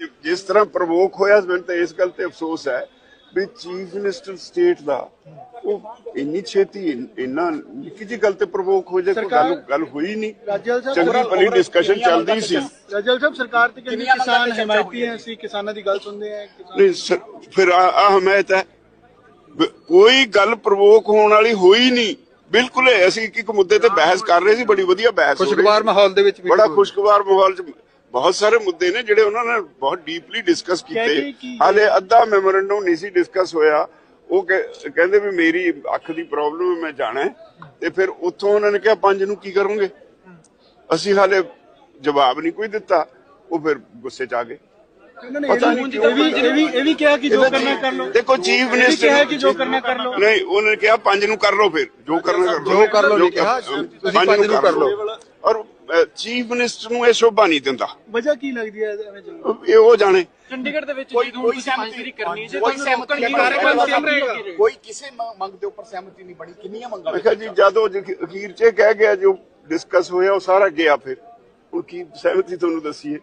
ਜਿਸ ਤਰ੍ਹਾਂ ਪ੍ਰਵੋਕ ਹੋਇਆ ਮੈਨੂੰ ਤਾਂ ਇਸ ਗੱਲ ਤੇ ਅਫਸੋਸ ਹੈ ਵੀ ਚੀਫ ਮਿਨਿਸਟਰ ਸਟੇਟ ਦਾ ਉਹ ਇੰਨੀ ਛੇਤੀ ਇੰਨ- ਨਿੱਕੀ ਜਿਹੀ ਗੱਲ ਤੇ ਪ੍ਰਵੋਕ ਹੋ ਜਾਏ ਕੋਈ ਗੱਲ ਗੱਲ ਹੋਈ ਨਹੀਂ। ਰਾਜਲ ਸਾਹਿਬ ਚੰਗੀ ਭਲੀ ਡਿਸਕਸ਼ਨ ਚੱਲਦੀ ਸੀ। ਰਾਜਲ ਸਾਹਿਬ ਸਰਕਾਰ ਤੇ ਕਹਿੰਦੀ ਕਿਸਾਨ ਹਮਾਇਤੀ ਹੈ? ਅਸੀਂ ਕਿਸਾਨਾਂ ਦੀ ਗੱਲ ਸੁਣਦੇ ਹਾਂ ਕਿਸਾਨ ਨਹੀਂ ਫਿਰ ਆ ਆ ਹਮਾਇਤ ਹੈ। ਕੋਈ ਗੱਲ ਪ੍ਰਵੋਕ ਹੋਣ ਵਾਲੀ ਹੋਈ ਨਹੀਂ। ਬਿਲਕੁਲ ਅਸੀਂ ਇੱਕ ਇੱਕ ਮੁੱਦੇ ਤੇ ਬਹਿਸ ਕਰ ਰਹੇ ਸੀ ਬੜੀ ਵਧੀਆ ਬਹਿਸ ਖੁਸ਼ਗਵਾਰ। ਮਾਹੌਲ ਦੇ ਵਿੱਚ ਬੜਾ ਖੁਸ਼ਗਵਾਰ ਮਾਹੌਲ ਚ ਬਹੁਤ ਸਾਰੇ ਮੁੱਦੇ ਨੇ ਜਿਹੜੇ ਉਹਨਾਂ ਨੇ ਬਹੁਤ ਡੀਪਲੀ ਡਿਸਕਸ ਕੀਤੇ। ਹਾਲੇ ਅੱਧਾ ਮੈਮੋਰੈਂਡਮ ਨਹੀਂ ਸੀ ਡਿਸਕਸ ਹੋਇਆ। ਉਹ ਕਹਿ- ਕਹਿੰਦੇ ਵੀ ਮੇਰੀ ਅੱਖ ਦੀ ਪ੍ਰੋਬਲਮ ਹੈ ਮੈਂ ਜਾਣਾ ਤੇ ਫਿਰ ਉੱਥੋਂ ਉਹਨਾਂ ਨੇ ਕਿਹਾ ਪੰਜ ਨੂੰ ਕੀ ਕਰੋਗੇ? ਅਸੀਂ ਹਾਲੇ ਜਵਾਬ ਨਹੀਂ ਕੋਈ ਦਿੱਤਾ। ਉਹ ਫਿਰ ਗੁੱਸੇ ਚ ਆ ਗਏ। ਉਹਨਾਂ ਨੇ ਪਤਾ ਇਹ ਨਹੀਂ ਵੀ ਕਿਉਂ ਇਹ ਵੀ ਇਹ ਵੀ ਇਹ ਵੀ ਕਿਹਾ ਕਿ ਜੋ ਕਰਨਾ ਕਰ ਲਓ। ਦੇਖੋ ਚੀਫ ਮਿਨਿਸਟਰ ਕਿਹਾ ਕਿ ਜੋ ਕਰਨਾ ਕਰ ਲਓ। ਨਹੀਂ ਉਹਨੇ ਕਿਹਾ ਪੰਜ ਨੂੰ ਕਰ ਲਓ ਫਿਰ। ਜੋ ਕਰਨਾ ਕਰ ਲਓ। ਜੋ ਕਰ ਲਓ ਨਹੀਂ ਕਿਹਾ, ਕਰ- ਤੁਸੀਂ ਪੰਜ ਨੂੰ ਕਰ ਲਓ। ਚੀਫ ਮਿਨਿਸਟਰ ਨੂੰ ਇਹ ਸ਼ੋਭਾ ਨਹੀਂ ਦਿੰਦਾ। ਵਜ੍ਹਾ ਕੀ ਲੱਗਦੀ ਹੈ ਐਵੇਂ ਚੱਲੋ ਇਹ ਉਹ ਜਾਣੇ। ਚੰਡੀਗੜ੍ਹ ਦੇ ਵਿੱਚ ਤੁਸੀਂ ਪੰਜ ਤਰੀਕ ਕਰਨੀ ਜੇ ਕੋਈ ਸਹਿਮਤੀ ਨਹੀਂ। ਪੰਜ ਸੇਮ ਰਹੇਗਾ ਕੋਈ ਕਿਸੇ ਮੰਗ ਦੇ ਉੱਪਰ ਸਹਿਮਤੀ ਨਹੀਂ ਬਣੀ। ਕਿੰਨੀਆਂ ਮੰਗਾਂ ਕਿਹਾ ਜੀ ਜਦੋਂ ਅਖੀਰ ਚ ਇਹ ਕਹਿ ਗਿਆ ਜੋ ਡਿਸਕਸ ਹੋਇਆ ਉਹ ਸਾਰਾ ਗਿਆ ਫਿਰ। ਹੁਣ ਕੀ ਸਹਿਮਤੀ ਤੁਹਾਨੂੰ ਦੱਸੀਏ?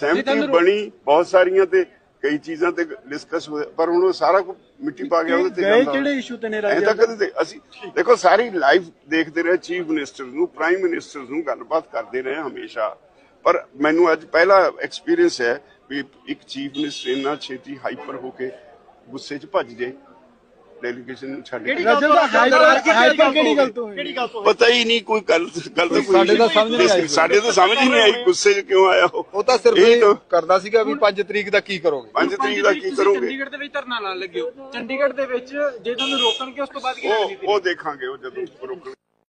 ਸਹਿਮਤੀ ਬਣੀ ਬਹੁਤ ਸਾਰੀਆਂ ਤੇ ਕਈ ਚੀਜ਼ਾਂ ਤੇ ਡਿਸਕਸ ਹੋਇਆ ਪਰ ਹੁਣ ਉਹ ਸਾਰਾ ਕੁਝ ਮਿੱਟੀ ਪਾ ਗਿਆ ਉਹਦੇ ਤੇ ਗਏ ਜਾਂਦਾ। ਕਿਹੜੇ ਇਸ਼ੂ ਤੇ ਨੇ ਐਂ ਤਾਂ ਕਦੇ ਦੇ- ਅਸੀਂ ਦੇਖੋ ਸਾਰੀ ਲਾਈਫ ਦੇਖਦੇ ਰਹੇ ਚੀਫ ਮਿਨਿਸਟਰ ਨੂੰ ਪ੍ਰਾਈਮ ਮਿਨਿਸਟਰ ਨੂੰ ਗੱਲਬਾਤ ਕਰਦੇ ਰਹੇ ਹਮੇਸ਼ਾ। ਪਰ ਮੈਨੂੰ ਅੱਜ ਪਹਿਲਾ ਐਕਸਪੀਰੀਅੰਸ ਹੈ ਵੀ ਇੱਕ ਚੀਫ ਮਿਨਿਸਟਰ ਇੰਨਾ ਛੇਤੀ ਹਾਈਪਰ ਹੋ ਕੇ ਗੁੱਸੇ 'ਚ ਭੱਜ ਜਾਏ ਡੈਲੀਗੇਸ਼ਨ ਨੂੰ ਛੱਡ ਕੇ ਰਾਜਲ ਦਾ ਹਾਈਪਰ ਕਿਹੜੀ ਗੱਲ ਤੋਂ ਹੋਈ? ਪਤਾ ਹੀ ਨਹੀਂ ਕੋਈ ਗੱਲ ਗੱਲ ਤਾਂ ਕੋਈ ਸਾਡੇ ਤਾਂ ਸਮਝ ਨਹੀਂ ਆਈ। ਸਾਡੇ ਤਾਂ ਸਮਝ ਹੀ ਨਹੀਂ ਆਈ ਗੁੱਸੇ 'ਚ ਕਿਉਂ ਆਇਆ ਉਹ। ਉਹ ਤਾਂ ਸਿਰਫ ਤਾਂ ਕਰਦਾ ਸੀਗਾ ਵੀ 5 ਤਰੀਕ ਦਾ ਕੀ ਕਰੋਗੇ? ਪੰਜ ਤਰੀਕ ਦਾ ਕੀ ਕਰੋਗੇ? ਚੰਡੀਗੜ੍ਹ ਦੇ ਵਿੱਚ ਧਰਨਾ ਲਾਉਣ ਲੱਗੇ ਹੋ। ਚੰਡੀਗੜ੍ਹ ਦੇ ਵਿੱਚ ਜੇ ਤੁਹਾਨੂੰ ਰੋਕਣਗੇ ਉਸ ਤੋਂ ਬਾਅਦ ਕੀ ਉਹ ਰਣਨੀਤੀ ਉਹ ਦੇਖਾਂਗੇ ਉਹ ਜਦੋਂ ਰੁਕਣ